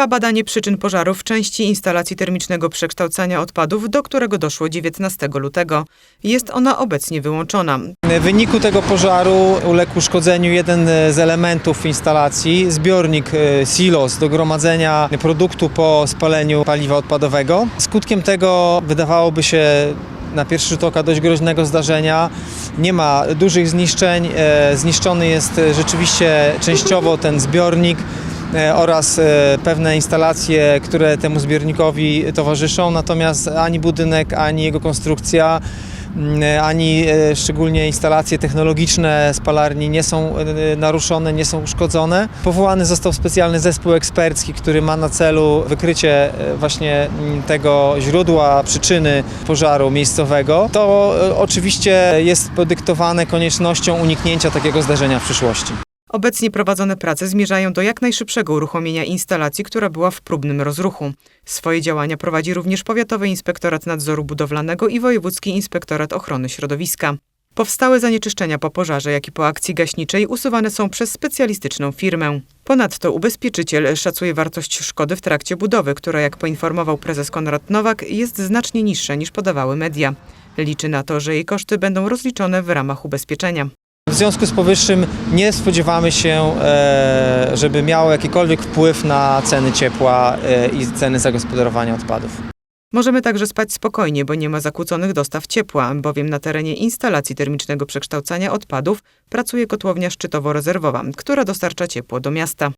Trwa badanie przyczyn pożaru w części instalacji termicznego przekształcania odpadów, do którego doszło 19 lutego. Jest ona obecnie wyłączona. W wyniku tego pożaru uległ uszkodzeniu jeden z elementów instalacji, zbiornik e, silos do gromadzenia produktu po spaleniu paliwa odpadowego. Skutkiem tego wydawałoby się na pierwszy rzut oka dość groźnego zdarzenia. Nie ma dużych zniszczeń. E, Zniszczony jest e, rzeczywiście częściowo ten zbiornik e, oraz e, pewne instalacje, które temu zbiornikowi towarzyszą, natomiast ani budynek, ani jego konstrukcja mm, ani e, szczególnie instalacje technologiczne spalarni nie są e, naruszone, nie są uszkodzone. Powołany został specjalny zespół ekspercki, który ma na celu wykrycie e, właśnie mm, tego źródła, przyczyny pożaru miejscowego. To e, oczywiście jest podyktowane koniecznością uniknięcia takiego zdarzenia w przyszłości. Obecnie prowadzone prace zmierzają do jak najszybszego uruchomienia instalacji, która była w próbnym rozruchu. Swoje działania prowadzi również Powiatowy Inspektorat Nadzoru Budowlanego i Wojewódzki Inspektorat Ochrony Środowiska. Powstałe zanieczyszczenia po pożarze, jak i po akcji gaśniczej usuwane są przez specjalistyczną firmę. Ponadto ubezpieczyciel szacuje wartość szkody w trakcie budowy, która, jak poinformował prezes Konrad Nowak, jest znacznie niższa niż podawały media. Liczy na to, że jej koszty będą rozliczone w ramach ubezpieczenia. W związku z powyższym nie spodziewamy się, e, żeby miało jakikolwiek wpływ na ceny ciepła e, i ceny zagospodarowania odpadów. Możemy także spać spokojnie, bo nie ma zakłóconych dostaw ciepła, bowiem na terenie instalacji termicznego przekształcania odpadów pracuje kotłownia szczytowo-rezerwowa, która dostarcza ciepło do miasta.